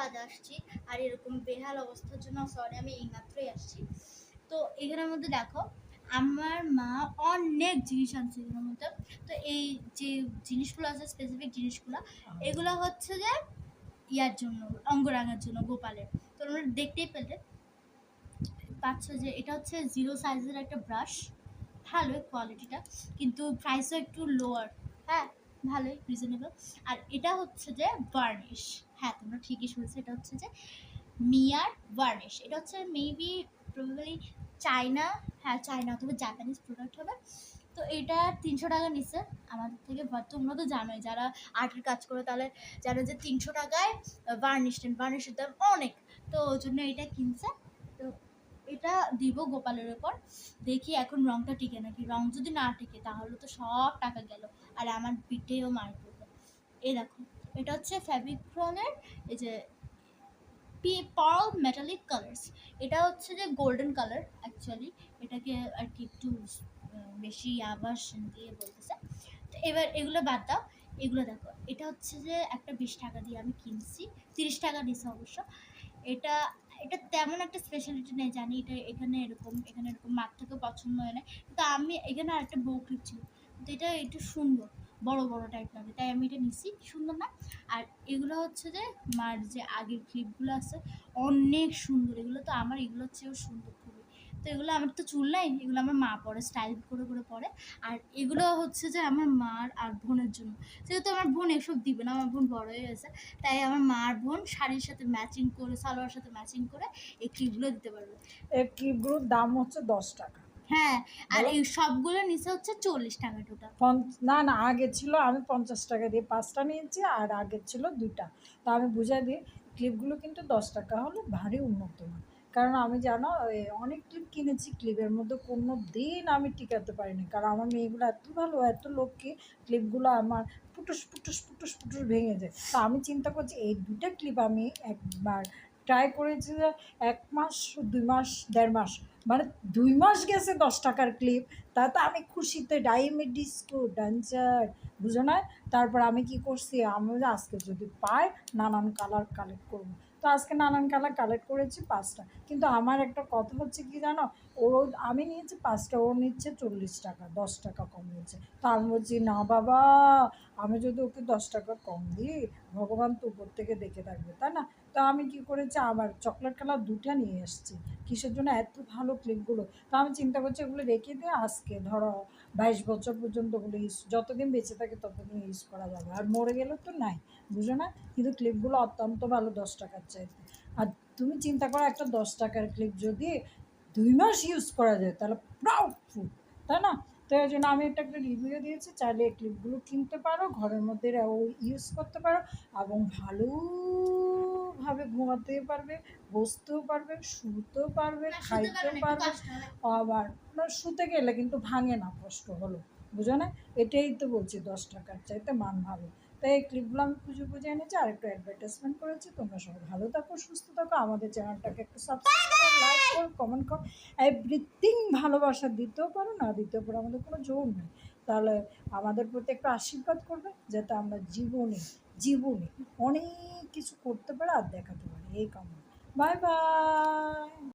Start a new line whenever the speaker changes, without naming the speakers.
বাদে আসছি। আর এরকম বেহাল অবস্থার জন্য সরি আমি এইমাত্রই আসছি। তো এখানের মধ্যে দেখো, আমার মা অনেক জিনিস আনছে এগুলোর মধ্যে। তো এই যে জিনিসগুলো আছে স্পেসিফিক জিনিসগুলো, এগুলো হচ্ছে যে ইয়ার জন্য অঙ্গরাগার জন্য, গোপালের। তো তোমরা দেখতেই পেলে। পাচ্ছ যে এটা হচ্ছে জিরো সাইজের একটা ব্রাশ ভালোই কোয়ালিটিটা কিন্তু প্রাইসও একটু লোয়ার হ্যাঁ ভালোই রিজনেবল আর এটা হচ্ছে যে বার্নিশ হ্যাঁ তোমরা ঠিকই শুনছো, এটা হচ্ছে যে মিয়ার বার্নিশ এটা হচ্ছে মেবি প্রবাবলি চায়না হ্যাঁ চায়না অথবা জাপানিজ প্রোডাক্ট হবে। তো এটা তিনশো টাকা নিচ্ছে আমাদের থেকে তোমরা তো জানোই, যারা আর্টের কাজ করে তাহলে জানো যে তিনশো টাকায় বার্নিশ নেন বার্নিশের দাম অনেক। তো ওই জন্য এটা কিনছে। তো এটা দিব গোপালের ওপর দেখি এখন রংটা টিকে নাকি। রং যদি না টিকে, তাহলে তো সব টাকা গেল। আর আমার পিঠেও মার পড়বে। এই দেখো। এটা হচ্ছে ফ্যাব্রিক্রনের এই যে পি, পার্ল মেটালিক কালার্স। এটা হচ্ছে যে গোল্ডেন কালার অ্যাকচুয়ালি এটাকে আর কি একটু বেশি আবাস দিয়ে বলতেছে। তো এবার এগুলো বাদ দাও। এগুলো দেখো, এটা হচ্ছে যে একটা বিশ টাকা দিয়ে আমি কিনছি। তিরিশ টাকা দিছে অবশ্য। এটা এটা তেমন একটা স্পেশালিটি নেই, জানি এটা এখানে এরকম এখানে এরকম মাঠ থেকে পছন্দ হয় না। কিন্তু আমি এখানে আরেকটা বউ ছিল তো এটা একটু সুন্দর। বড় বড় টাইপ লাগে তাই আমি এটা নিছি সুন্দর না? আর এগুলো হচ্ছে যে, মার যে আগের ক্লিপগুলো আছে, অনেক সুন্দর। এগুলো তো আমার, এগুলোর চেয়েও সুন্দর খুবই। তো এগুলো আমার তো চুল নাই, এগুলো আমার মা পরে স্টাইল করে করে পরে। আর এগুলো হচ্ছে যে, আমার মার আর বোনের জন্য। যেহেতু আমার বোন এসব দিবে না, আমার বোন বড় হয়ে গেছে, তাই আমার মার বোন শাড়ির সাথে ম্যাচিং করে, সালোয়ার সাথে ম্যাচিং করে এই ক্লিপগুলো দিতে পারবে।
এই ক্লিপগুলোর দাম হচ্ছে দশ টাকা।
হ্যাঁ আর এই সবগুলো নিচে হচ্ছে চল্লিশ টাকা টোটাল
না না আগে ছিল আমি পঞ্চাশ টাকা দিয়ে পাঁচটা নিয়েছি আর আগে ছিল দুইটা। তো আমি বুঝাই দিই ক্লিপগুলো কিন্তু দশ টাকা হলে ভারী উন্নত হয় কারণ আমি জানো অনেক ক্লিপ কিনেছি ক্লিপের মধ্যে কোনো দিন আমি টিকাতে পারিনি। কারণ আমার মেয়েগুলো এত ভালো এত লক্ষ্মী ক্লিপগুলো আমার ফুটুস ফুটুস ফুটুস ফুটুস ভেঙে যায়। তো আমি চিন্তা করছি এই দুটো ক্লিপ আমি একবার ট্রাই করেছি যে এক মাস দুই মাস দেড় মাস মানে দুই মাস গেছে দশ টাকার ক্লিপ তাতে আমি খুশিতে ডাইমে ডিস্কো ডান্সার বুঝো না? তারপর আমি কি করছি? আমি আজকে যদি পাই, নানান কালার কালেক্ট করব। তো আজকে নানান কালার কালেক্ট করেছি পাঁচটা। কিন্তু আমার একটা কথা হচ্ছে কি জানো? ওর আমি নিয়েছি পাঁচটা, ও নিচ্ছে চল্লিশ টাকা, দশ টাকা কম নিচ্ছে তো আমি বলছি, না বাবা, আমি যদি ওকে দশ টাকা কম দিই, ভগবান তো উপর থেকে দেখে থাকবে, তাই না? তো আমি কি করেছি আবার চকলেট কালার দুটা নিয়ে এসেছি। কিসের জন্য এত ভালো ক্লিপগুলো। তো আমি চিন্তা করছি এগুলো রেখে দিয়ে আজকে ধরো বাইশ বছর পর্যন্ত ওগুলো ইউজ যতদিন বেঁচে থাকে ততদিন ইউজ করা যাবে। আর মরে গেলে তো নাই বুঝো না? কিন্তু ক্লিপগুলো অত্যন্ত ভালো, দশ টাকার চাইতে। আর তুমি চিন্তা করো একটা দশ টাকার ক্লিপ যদি দুই মাস ইউজ করা যায়, তাহলে প্রাউড ফুড তাই না? তো এই জন্য আমি এটা একটা রিভিউ দিয়েছি, চাইলে ক্লিপগুলো কিনতে পারো, ঘরের মধ্যে ইউজ করতে পারো, এবং ভালোভাবে ঘুমাতে পারবে বসতেও পারবে শুতেও পারবে খাইতেও পারবে। আবার না শুতে গেলে কিন্তু ভাঙে না কষ্ট হলো। বুঝো না? এটাই তো বলছি দশ টাকার চাইতে মান ভালো। তাই এই ক্লিপগুলো আমি খুঁজে খুঁজে এনেছি আর একটু অ্যাডভার্টাইজমেন্ট করেছি। তোমরা সবাই ভালো থাকো সুস্থ থাকো। আমাদের চ্যানেলটাকে একটু সাবস্ক্রাইব করো লাইক করো কমেন্ট করো। এভরিথিং ভালোবাসা দিতেও পারো না দিতেও পারো আমাদের কোনো জোর নেই। তাহলে আমাদের প্রতি একটু আশীর্বাদ করবে যাতে আমরা জীবনে জীবনে অনেক কিছু করতে পারে আর দেখাতে পারে। এই কামনা। Bye bye.